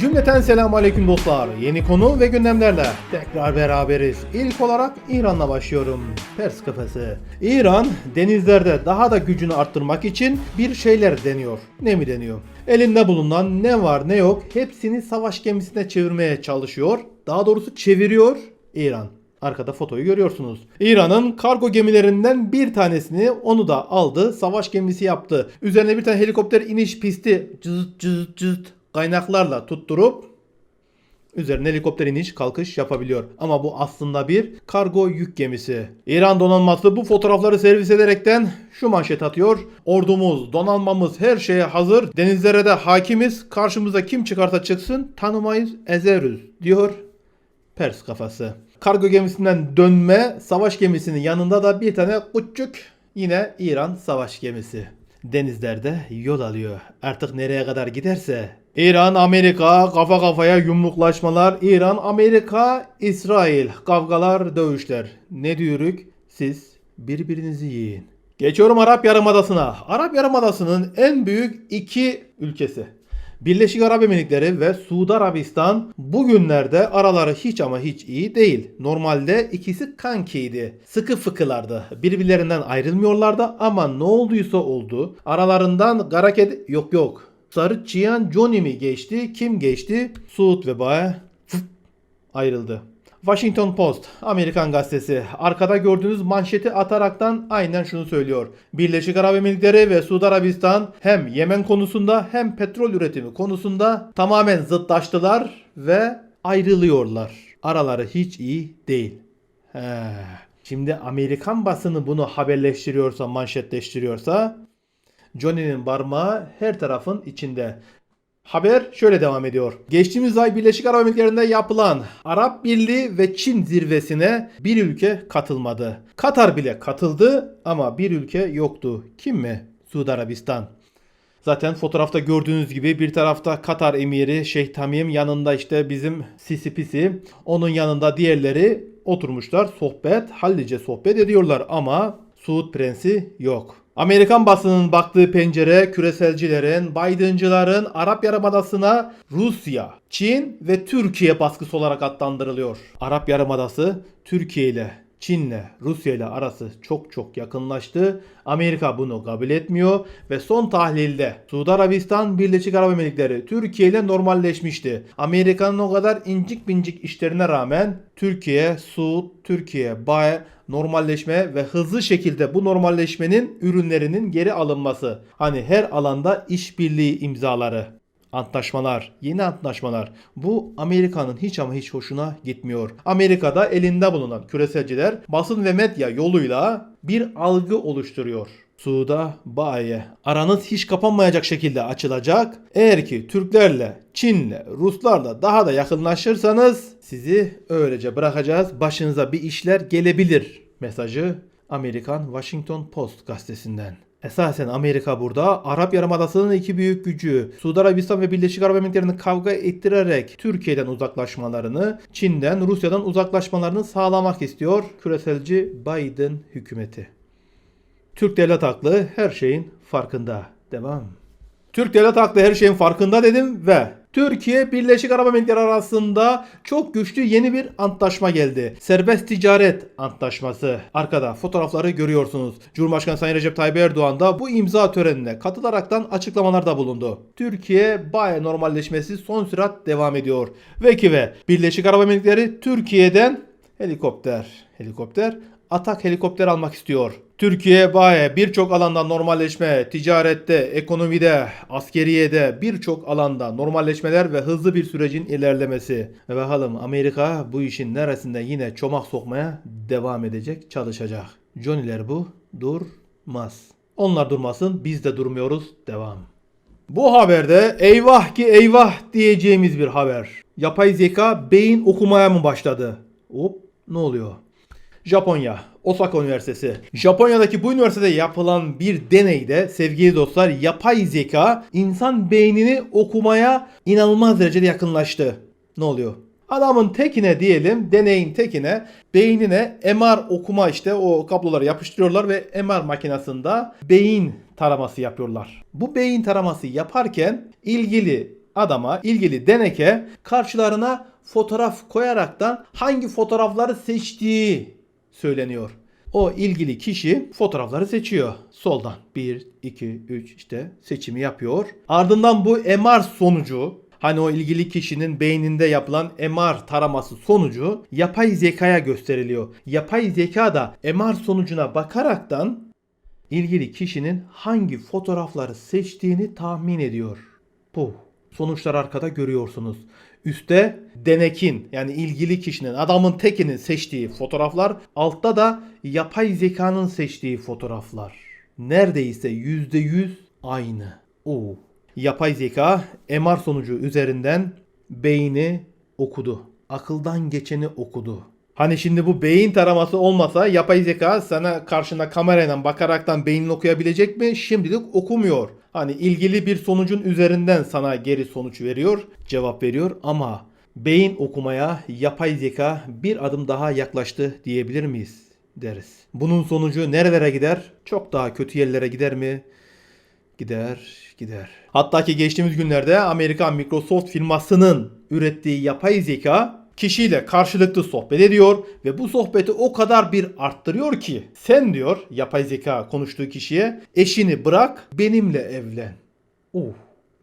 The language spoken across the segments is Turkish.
Cümleten selamun aleyküm dostlar. Yeni konu ve gündemlerle tekrar beraberiz. İlk olarak İran'la başlıyorum. Pers kafası. İran denizlerde daha da gücünü arttırmak için bir şeyler deniyor. Ne mi deniyor? Elinde bulunan ne var ne yok hepsini savaş gemisine çevirmeye çalışıyor. Daha doğrusu çeviriyor İran. Arkada fotoyu görüyorsunuz. İran'ın kargo gemilerinden bir tanesini onu da aldı. Savaş gemisi yaptı. Üzerine bir tane helikopter iniş pisti cızıt cızıt cızıt kaynaklarla tutturup üzerine helikopter iniş kalkış yapabiliyor. Ama bu aslında bir kargo yük gemisi. İran donanması bu fotoğrafları servis ederekten şu manşet atıyor. Ordumuz, donanmamız her şeye hazır. Denizlere de hakimiz. Karşımıza kim çıkarsa çıksın tanımayız, ezeriz diyor Pers kafası. Kargo gemisinden dönme savaş gemisinin yanında da bir tane küçük yine İran savaş gemisi. Denizlerde yol alıyor. Artık nereye kadar giderse. İran, Amerika, kafa kafaya yumruklaşmalar. İran, Amerika, İsrail. Kavgalar, dövüşler. Ne diyoruz? Siz birbirinizi yiyin. Geçiyorum Arap Yarımadası'na. Arap Yarımadası'nın en büyük iki ülkesi. Birleşik Arap Emirlikleri ve Suudi Arabistan bugünlerde araları hiç ama hiç iyi değil. Normalde ikisi kankiydi. Sıkı fıkılardı. Birbirlerinden ayrılmıyorlardı ama ne olduysa oldu. Aralarından Garaket yok yok. Sarı Çiyan Johnny mi geçti? Kim geçti? Suud ve Bae ayrıldı. Washington Post, Amerikan gazetesi. Arkada gördüğünüz manşeti ataraktan aynen şunu söylüyor. Birleşik Arap Emirlikleri ve Suudi Arabistan hem Yemen konusunda hem petrol üretimi konusunda tamamen zıtlaştılar ve ayrılıyorlar. Araları hiç iyi değil. He. Şimdi Amerikan basını bunu haberleştiriyorsa, manşetleştiriyorsa Johnny'nin parmağı her tarafın içinde. Haber şöyle devam ediyor. Geçtiğimiz ay Birleşik Arap Emirlikleri'nde yapılan Arap Birliği ve Çin zirvesine bir ülke katılmadı. Katar bile katıldı ama bir ülke yoktu. Kim mi? Suudi Arabistan. Zaten fotoğrafta gördüğünüz gibi bir tarafta Katar emiri Şeyh Tamim yanında işte bizim Sisi Pisi. Onun yanında diğerleri oturmuşlar sohbet hallice sohbet ediyorlar ama Suud Prensi yok. Amerikan basının baktığı pencere küreselcilerin, Biden'cıların Arap Yarımadası'na Rusya, Çin ve Türkiye baskısı olarak adlandırılıyor. Arap Yarımadası Türkiye ile Çin'le Rusya ile arası çok çok yakınlaştı. Amerika bunu kabul etmiyor ve son tahlilde Suudi Arabistan, Birleşik Arap Emirlikleri Türkiye ile normalleşmişti. Amerika'nın o kadar incik bincik işlerine rağmen Türkiye, Suud, Türkiye, BAE normalleşme ve hızlı şekilde bu normalleşmenin ürünlerinin geri alınması. Hani her alanda işbirliği imzaları antlaşmalar, yeni antlaşmalar. Bu Amerika'nın hiç ama hiç hoşuna gitmiyor. Amerika'da elinde bulunan küreselciler basın ve medya yoluyla bir algı oluşturuyor. Suuda Baye aranız hiç kapanmayacak şekilde açılacak. Eğer ki Türklerle, Çin'le, Ruslarla daha da yakınlaşırsanız sizi öylece bırakacağız. Başınıza bir işler gelebilir mesajı Amerikan Washington Post gazetesinden. Esasen Amerika burada Arap Yarımadası'nın iki büyük gücü Suudi Arabistan ve Birleşik Arap Emirlikleri'ni kavga ettirerek Türkiye'den uzaklaşmalarını, Çin'den, Rusya'dan uzaklaşmalarını sağlamak istiyor küreselci Biden hükümeti. Türk devlet haklı her şeyin farkında. Devam. Türk devlet haklı her şeyin farkında dedim ve Türkiye Birleşik Arap Emirlikleri arasında çok güçlü yeni bir antlaşma geldi. Serbest ticaret antlaşması. Arkada fotoğrafları görüyorsunuz. Cumhurbaşkanı Sayın Recep Tayyip Erdoğan da bu imza törenine katılaraktan açıklamalarda bulundu. Türkiye bayağı normalleşmesi son sürat devam ediyor. Ve ki ve Birleşik Arap Emirlikleri Türkiye'den helikopter, helikopter atak helikopter almak istiyor. Türkiye baye birçok alanda normalleşme, ticarette, ekonomide, askeriyede birçok alanda normalleşmeler ve hızlı bir sürecin ilerlemesi. Ve bakalım Amerika bu işin neresinde yine çomak sokmaya devam edecek, çalışacak. Johnny'ler bu durmaz. Onlar durmasın biz de durmuyoruz. Devam. Bu haberde eyvah ki eyvah diyeceğimiz bir haber. Yapay zeka beyin okumaya mı başladı? Hop ne oluyor? Japonya, Osaka Üniversitesi. Japonya'daki bu üniversitede yapılan bir deneyde sevgili dostlar yapay zeka insan beynini okumaya inanılmaz derecede yakınlaştı. Ne oluyor? Adamın tekine diyelim, deneyin tekine beynine MR okuma işte o kabloları yapıştırıyorlar ve MR makinesinde beyin taraması yapıyorlar. Bu beyin taraması yaparken ilgili adama ilgili deneke karşılarına fotoğraf koyaraktan hangi fotoğrafları seçtiği söyleniyor. O ilgili kişi fotoğrafları seçiyor. Soldan 1, 2, 3 işte seçimi yapıyor. Ardından bu MR sonucu hani o ilgili kişinin beyninde yapılan MR taraması sonucu yapay zekaya gösteriliyor. Yapay zeka da MR sonucuna bakaraktan ilgili kişinin hangi fotoğrafları seçtiğini tahmin ediyor. Bu. Sonuçlar arkada görüyorsunuz. Üste denekin yani ilgili kişinin adamın tekinin seçtiği fotoğraflar altta da yapay zekanın seçtiği fotoğraflar. Neredeyse %100 aynı. Oo. Yapay zeka MR sonucu üzerinden beyni okudu. Akıldan geçeni okudu. Hani şimdi bu beyin taraması olmasa yapay zeka sana karşına kamerayla bakaraktan beynini okuyabilecek mi? Şimdilik okumuyor. Hani ilgili bir sonucun üzerinden sana geri sonuç veriyor, cevap veriyor ama beyin okumaya yapay zeka bir adım daha yaklaştı diyebilir miyiz? deriz. Bunun sonucu nerelere gider? Çok daha kötü yerlere gider mi? Gider, gider. Hatta ki geçtiğimiz günlerde Amerikan Microsoft firmasının ürettiği yapay zeka kişiyle karşılıklı sohbet ediyor ve bu sohbeti o kadar bir arttırıyor ki sen diyor yapay zeka konuştuğu kişiye eşini bırak benimle evlen. Uh.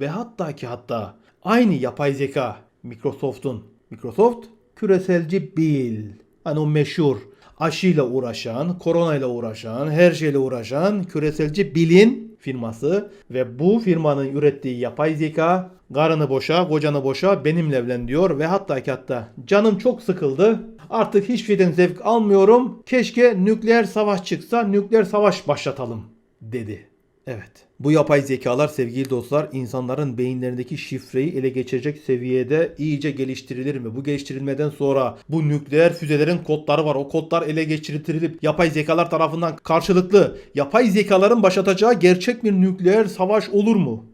Ve hatta ki hatta aynı yapay zeka Microsoft'un Microsoft küreselci Bill. Hani o meşhur aşıyla uğraşan, koronayla uğraşan, her şeyle uğraşan küreselci Bill'in firması ve bu firmanın ürettiği yapay zeka karını boşa, kocanı boşa benimle evlen diyor ve hatta ki hatta canım çok sıkıldı. Artık hiçbir şeyden zevk almıyorum. Keşke nükleer savaş çıksa, nükleer savaş başlatalım dedi. Evet. Bu yapay zekalar sevgili dostlar insanların beyinlerindeki şifreyi ele geçirecek seviyede iyice geliştirilir mi? Bu geliştirilmeden sonra bu nükleer füzelerin kodları var. O kodlar ele geçirilip yapay zekalar tarafından karşılıklı yapay zekaların başlatacağı gerçek bir nükleer savaş olur mu?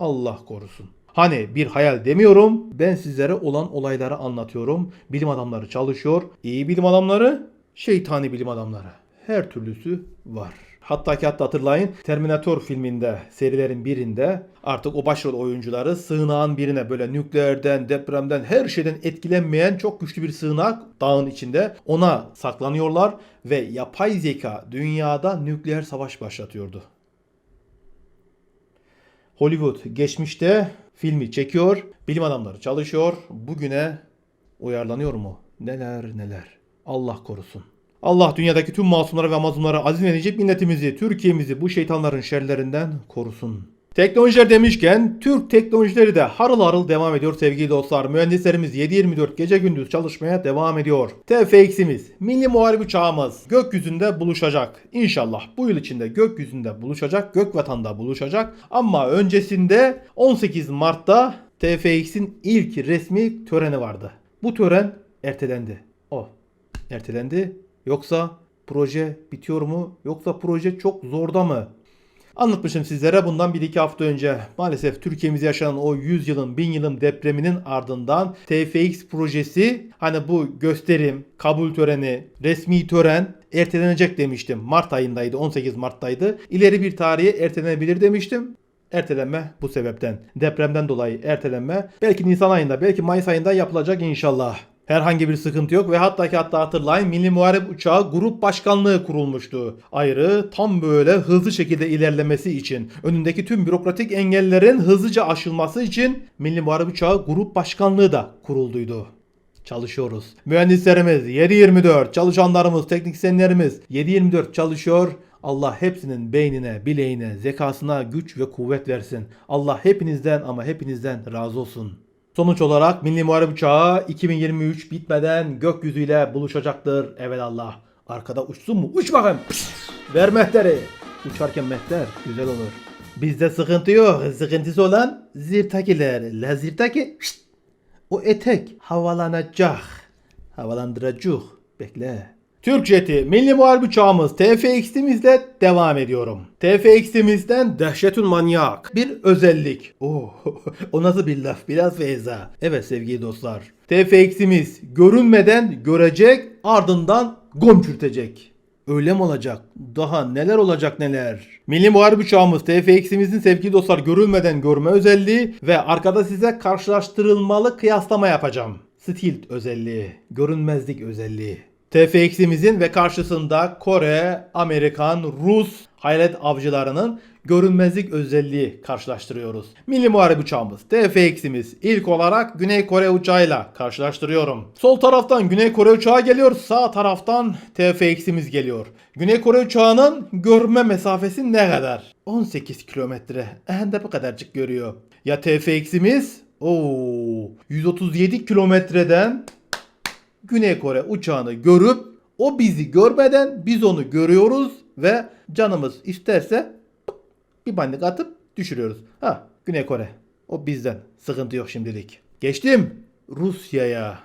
Allah korusun. Hani bir hayal demiyorum. Ben sizlere olan olayları anlatıyorum. Bilim adamları çalışıyor. İyi bilim adamları, şeytani bilim adamları. Her türlüsü var. Hatta ki hatta hatırlayın Terminator filminde serilerin birinde artık o başrol oyuncuları sığınağın birine böyle nükleerden, depremden her şeyden etkilenmeyen çok güçlü bir sığınak dağın içinde ona saklanıyorlar ve yapay zeka dünyada nükleer savaş başlatıyordu. Hollywood geçmişte filmi çekiyor, bilim adamları çalışıyor. Bugüne uyarlanıyor mu? Neler neler. Allah korusun. Allah dünyadaki tüm masumları ve mazlumları aziz ve necip milletimizi, Türkiye'mizi bu şeytanların şerlerinden korusun. Teknolojiler demişken Türk teknolojileri de harıl harıl devam ediyor sevgili dostlar. Mühendislerimiz 7-24 gece gündüz çalışmaya devam ediyor. TFX'imiz, milli muharip uçağımız gökyüzünde buluşacak. İnşallah bu yıl içinde gökyüzünde buluşacak, gök vatanda buluşacak. Ama öncesinde 18 Mart'ta TFX'in ilk resmi töreni vardı. Bu tören ertelendi. O ertelendi. Yoksa proje bitiyor mu? Yoksa proje çok zorda mı? Anlatmışım sizlere bundan 1-2 hafta önce. Maalesef Türkiye'mizde yaşanan o 100 yılın 1000 yılın depreminin ardından TFX projesi hani bu gösterim, kabul töreni, resmi tören ertelenecek demiştim. Mart ayındaydı 18 Mart'taydı. İleri bir tarihe ertelenebilir demiştim. Ertelenme bu sebepten. Depremden dolayı ertelenme. Belki Nisan ayında, belki Mayıs ayında yapılacak inşallah. Herhangi bir sıkıntı yok ve hatta ki hatta hatırlayın Milli Muharip Uçağı Grup Başkanlığı kurulmuştu. Ayrı tam böyle hızlı şekilde ilerlemesi için, önündeki tüm bürokratik engellerin hızlıca aşılması için Milli Muharip Uçağı Grup Başkanlığı da kurulduydu. Çalışıyoruz. Mühendislerimiz 7-24, çalışanlarımız, teknisyenlerimiz 7-24 çalışıyor. Allah hepsinin beynine, bileğine, zekasına güç ve kuvvet versin. Allah hepinizden ama hepinizden razı olsun. Sonuç olarak Milli Muharip Uçağı 2023 bitmeden gökyüzüyle buluşacaktır. Evelallah. Arkada uçsun mu? Uç bakayım. Pişt. Ver mehteri. Uçarken mehter güzel olur. Bizde sıkıntı yok. Sıkıntısı olan zirtakiler. La zirtaki. O etek havalanacak. Havalandıracak. Bekle. Türk Jeti Milli Muharip Uçağımız TFX'imizle devam ediyorum. TFX'imizden dehşetün manyak bir özellik. Oo, o nasıl bir laf? Biraz feyza. Evet sevgili dostlar. TFX'imiz görünmeden görecek ardından gomçürtecek. Öyle mi olacak? Daha neler olacak neler? Milli Muharip uçağımız TFX'imizin sevgili dostlar görülmeden görme özelliği ve arkada size karşılaştırılmalı kıyaslama yapacağım. Stilt özelliği, görünmezlik özelliği. TFX'imizin ve karşısında Kore, Amerikan, Rus hayalet avcılarının görünmezlik özelliği karşılaştırıyoruz. Milli Muharip uçağımız TFX'imiz ilk olarak Güney Kore uçağıyla karşılaştırıyorum. Sol taraftan Güney Kore uçağı geliyor, sağ taraftan TFX'imiz geliyor. Güney Kore uçağının görme mesafesi ne kadar? 18 kilometre. Hem de bu kadarcık görüyor. Ya TFX'imiz? Oo, 137 kilometreden Güney Kore uçağını görüp o bizi görmeden biz onu görüyoruz ve canımız isterse bir bandik atıp düşürüyoruz. Ha Güney Kore o bizden sıkıntı yok şimdilik. Geçtim Rusya'ya.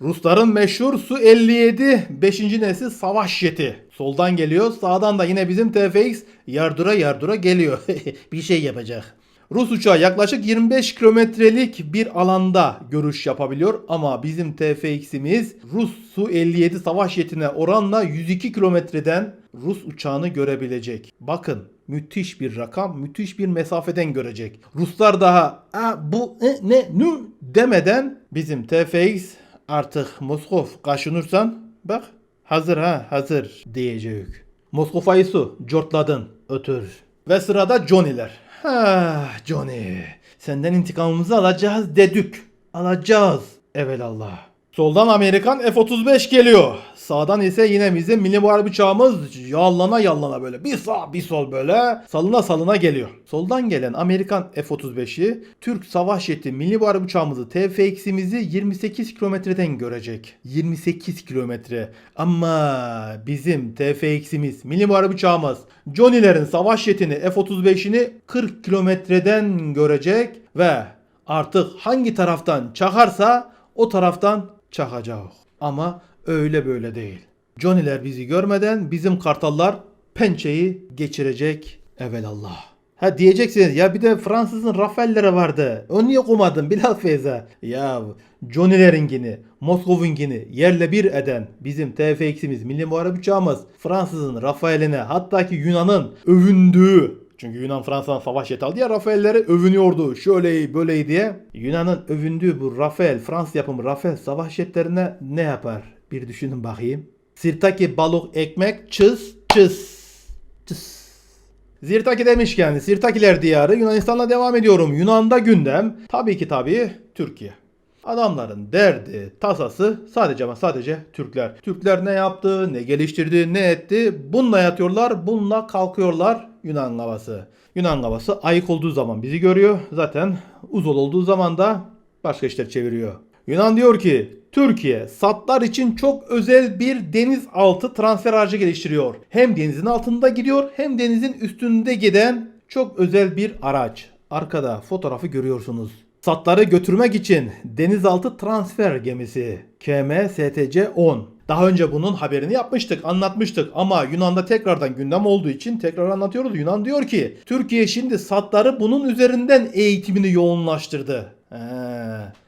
Rusların meşhur Su-57 5. nesil savaş jeti. Soldan geliyor sağdan da yine bizim TFX yardıra yardıra geliyor. bir şey yapacak. Rus uçağı yaklaşık 25 kilometrelik bir alanda görüş yapabiliyor ama bizim TFX'imiz Rus Su-57 savaş jetine oranla 102 kilometreden Rus uçağını görebilecek. Bakın müthiş bir rakam, müthiş bir mesafeden görecek. Ruslar daha "Aa, bu e, ne nü demeden bizim TFX artık Moskov kaşınırsan bak hazır ha hazır diyecek. Moskova'yı su cortladın ötür. Ve sırada Johnny'ler. Ha Johnny. Senden intikamımızı alacağız dedik. Alacağız. Evelallah. Soldan Amerikan F-35 geliyor. Sağdan ise yine bizim milli muharip uçağımız yallana yallana böyle bir sağ bir sol böyle salına salına geliyor. Soldan gelen Amerikan F-35'i Türk savaş jeti milli muharip uçağımızı TFX'imizi 28 kilometreden görecek. 28 kilometre. Ama bizim TFX'imiz milli muharip uçağımız Johnny'lerin savaş jetini F-35'ini 40 kilometreden görecek ve artık hangi taraftan çakarsa o taraftan çakacak. Ama öyle böyle değil. Johnny'ler bizi görmeden bizim kartallar pençeyi geçirecek evelallah. Ha diyeceksiniz ya bir de Fransız'ın Rafael'leri vardı. Onu niye okumadın Bilal Feyza? Ya Johnny'lerinkini, Moskov'unkini yerle bir eden bizim TFX'imiz, Milli Muharip Uçağımız Fransız'ın Rafael'ine hatta ki Yunan'ın övündüğü çünkü Yunan Fransa'dan savaş jet aldı ya Rafael'leri övünüyordu. Şöyle böyle diye. Yunan'ın övündüğü bu Rafael, Fransız yapımı Rafael savaş jetlerine ne yapar? Bir düşünün bakayım. Sirtaki balık ekmek çız çız. Çız. Zirtaki demişken Sirtakiler diyarı Yunanistan'la devam ediyorum. Yunan'da gündem tabii ki tabii Türkiye. Adamların derdi, tasası sadece ama sadece Türkler. Türkler ne yaptı, ne geliştirdi, ne etti? Bununla yatıyorlar, bununla kalkıyorlar Yunan havası. Yunan havası ayık olduğu zaman bizi görüyor. Zaten uzol olduğu zaman da başka işler çeviriyor. Yunan diyor ki Türkiye satlar için çok özel bir denizaltı transfer aracı geliştiriyor. Hem denizin altında gidiyor hem denizin üstünde giden çok özel bir araç. Arkada fotoğrafı görüyorsunuz. Satları götürmek için denizaltı transfer gemisi KMSTC-10. Daha önce bunun haberini yapmıştık, anlatmıştık ama Yunan'da tekrardan gündem olduğu için tekrar anlatıyoruz. Yunan diyor ki Türkiye şimdi satları bunun üzerinden eğitimini yoğunlaştırdı. He.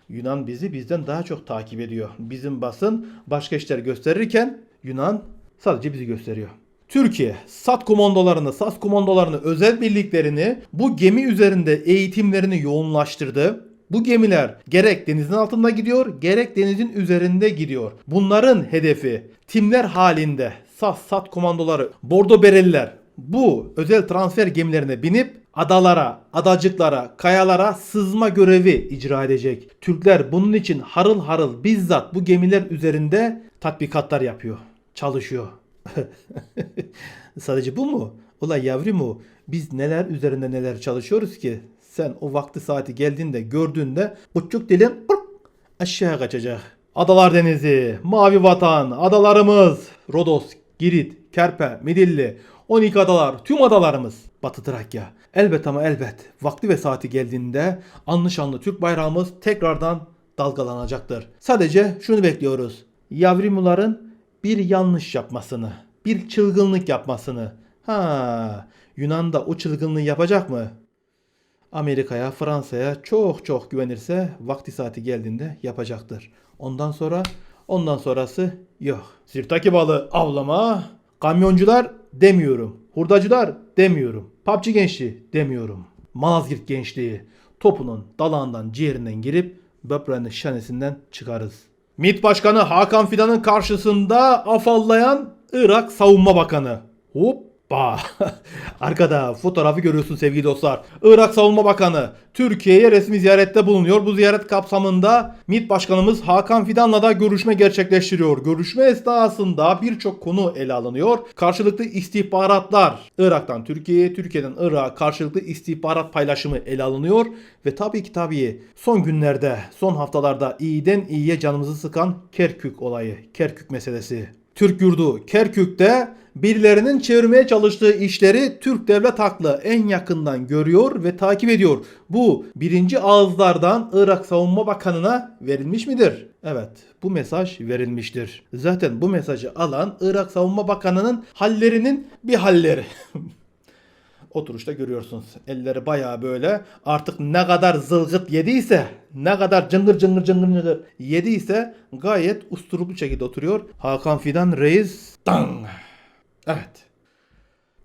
Yunan bizi bizden daha çok takip ediyor. Bizim basın başka işler gösterirken Yunan sadece bizi gösteriyor. Türkiye SAT komandolarını, SAS komandolarını, özel birliklerini bu gemi üzerinde eğitimlerini yoğunlaştırdı. Bu gemiler gerek denizin altında gidiyor, gerek denizin üzerinde gidiyor. Bunların hedefi timler halinde SAS, SAT komandoları, bordo bereliler bu özel transfer gemilerine binip adalara, adacıklara, kayalara sızma görevi icra edecek. Türkler bunun için harıl harıl bizzat bu gemiler üzerinde tatbikatlar yapıyor, çalışıyor. Sadece bu mu? Ulan yavrum mu? Biz neler üzerinde neler çalışıyoruz ki? Sen o vakti saati geldiğinde gördüğünde buçuk dilin aşağı kaçacak. Adalar Denizi, Mavi Vatan, adalarımız, Rodos, Girit, Kerpe, Midilli, 12 adalar, tüm adalarımız. Batı Trakya. Elbet ama elbet vakti ve saati geldiğinde anlı Türk bayrağımız tekrardan dalgalanacaktır. Sadece şunu bekliyoruz. Yavrimuların bir yanlış yapmasını, bir çılgınlık yapmasını. Ha, Yunan da o çılgınlığı yapacak mı? Amerika'ya, Fransa'ya çok çok güvenirse vakti saati geldiğinde yapacaktır. Ondan sonra ondan sonrası yok. Sirtaki balığı avlama, Kamyoncular demiyorum. Hurdacılar demiyorum. PUBG gençliği demiyorum. Malazgirt gençliği topunun dalağından ciğerinden girip böbreğinin şenesinden çıkarız. MİT Başkanı Hakan Fidan'ın karşısında afallayan Irak Savunma Bakanı. Hoppa! Arkada fotoğrafı görüyorsun sevgili dostlar. Irak Savunma Bakanı Türkiye'ye resmi ziyarette bulunuyor. Bu ziyaret kapsamında MİT Başkanımız Hakan Fidan'la da görüşme gerçekleştiriyor. Görüşme esnasında birçok konu ele alınıyor. Karşılıklı istihbaratlar Irak'tan Türkiye'ye, Türkiye'den Irak'a karşılıklı istihbarat paylaşımı ele alınıyor. Ve tabii ki tabii son günlerde, son haftalarda iyiden iyiye canımızı sıkan Kerkük olayı, Kerkük meselesi. Türk yurdu Kerkük'te birilerinin çevirmeye çalıştığı işleri Türk devlet aklı en yakından görüyor ve takip ediyor. Bu birinci ağızlardan Irak Savunma Bakanı'na verilmiş midir? Evet bu mesaj verilmiştir. Zaten bu mesajı alan Irak Savunma Bakanı'nın hallerinin bir halleri. Oturuşta görüyorsunuz. Elleri bayağı böyle artık ne kadar zılgıt yediyse, ne kadar cıngır cıngır cıngır cıngır yediyse gayet usturuplu şekilde oturuyor. Hakan Fidan Reis dang. Evet.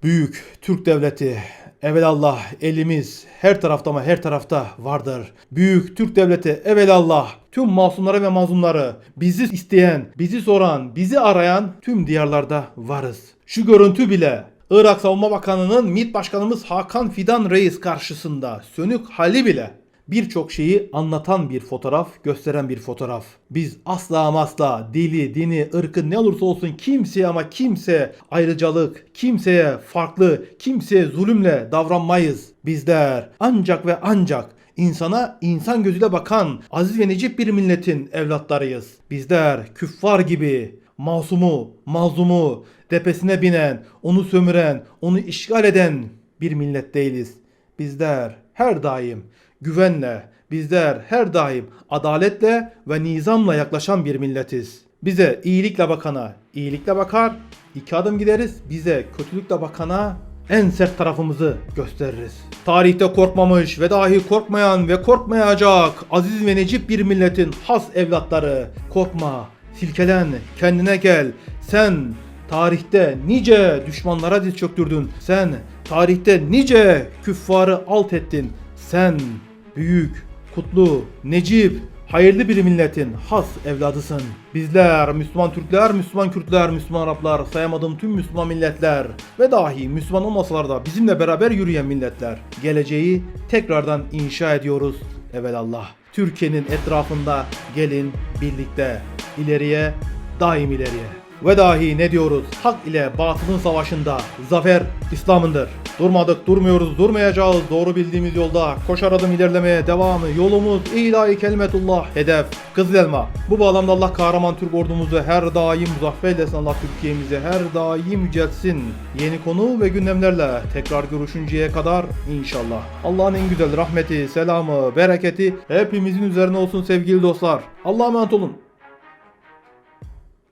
Büyük Türk devleti evelallah elimiz her tarafta ama her tarafta vardır. Büyük Türk devleti evelallah tüm masumları ve mazlumları bizi isteyen, bizi soran, bizi arayan tüm diyarlarda varız. Şu görüntü bile Irak Savunma Bakanı'nın MİT Başkanımız Hakan Fidan Reis karşısında sönük hali bile birçok şeyi anlatan bir fotoğraf, gösteren bir fotoğraf. Biz asla asla dili, dini, ırkı ne olursa olsun kimseye ama kimse ayrıcalık, kimseye farklı, kimseye zulümle davranmayız. Bizler ancak ve ancak insana insan gözüyle bakan aziz ve necip bir milletin evlatlarıyız. Bizler küffar gibi masumu, mazlumu, tepesine binen, onu sömüren, onu işgal eden bir millet değiliz. Bizler her daim güvenle, bizler her daim adaletle ve nizamla yaklaşan bir milletiz. Bize iyilikle bakana iyilikle bakar, iki adım gideriz. Bize kötülükle bakana en sert tarafımızı gösteririz. Tarihte korkmamış ve dahi korkmayan ve korkmayacak aziz ve necip bir milletin has evlatları. Korkma, silkelen, kendine gel. Sen tarihte nice düşmanlara diz çöktürdün. Sen tarihte nice küffarı alt ettin. Sen büyük, kutlu, necip, hayırlı bir milletin has evladısın. Bizler Müslüman Türkler, Müslüman Kürtler, Müslüman Araplar, sayamadığım tüm Müslüman milletler ve dahi Müslüman olmasalar da bizimle beraber yürüyen milletler. Geleceği tekrardan inşa ediyoruz evelallah. Türkiye'nin etrafında gelin birlikte ileriye, daim ileriye. Ve dahi ne diyoruz? Hak ile batılın savaşında zafer İslam'ındır. Durmadık, durmuyoruz, durmayacağız. Doğru bildiğimiz yolda koşar adım ilerlemeye devamı. Yolumuz ilahi kelimetullah. Hedef Kızıl Elma. Bu bağlamda Allah kahraman Türk ordumuzu her daim muzaffer eylesin. Allah Türkiye'mizi her daim yüceltsin. Yeni konu ve gündemlerle tekrar görüşünceye kadar inşallah. Allah'ın en güzel rahmeti, selamı, bereketi hepimizin üzerine olsun sevgili dostlar. Allah'a emanet olun.